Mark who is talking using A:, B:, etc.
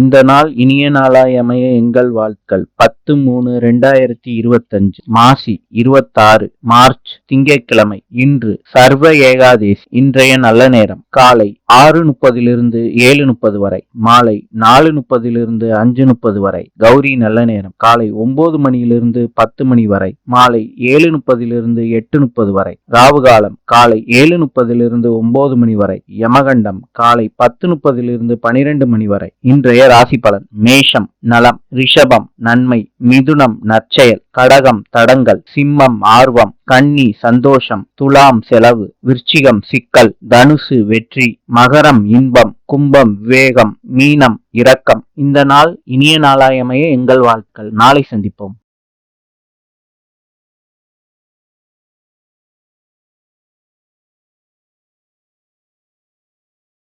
A: இந்த நாள் இனிய நாளாய் அமைய எங்கள் வாழ்த்துக்கள். பத்து மூணு ரெண்டாயிரத்தி இருபத்தஞ்சு மாசி இருபத்தாறு மார்ச் திங்கட்கிழமை இன்று சர்வ ஏகாதேசி. இன்றைய நல்ல நேரம். காலை ஆறு முப்பதிலிருந்து ஏழு முப்பது வரை. மாலை நாலு முப்பதிலிருந்து அஞ்சு முப்பது வரை. கௌரி நல்ல நேரம். காலை ஒன்பது மணியிலிருந்து பத்து மணி வரை. மாலை ஏழு முப்பதிலிருந்து எட்டு முப்பது வரை. ராவுகாலம் காலை ஏழு முப்பதிலிருந்து ஒன்பது மணி வரை. யமகண்டம் காலை பத்து முப்பதிலிருந்து பனிரெண்டு மணி வரை. இன்றைய ராசி பலன். மேஷம் நலம் ரிஷபம் நன்மை மிதுனம் நற்செயல் கடகம் தடங்கள் சிம்மம் ஆர்வம் கன்னி சந்தோஷம் துலாம் செலவு விருச்சிகம் சிக்கல் தனுசு வெற்றி மகரம் இன்பம் கும்பம் விவேகம் மீனம் இரக்கம். இந்த நாள் இனிய நாளாயமைய எங்கள் வாழ்க்கை நாளை சந்திப்போம்.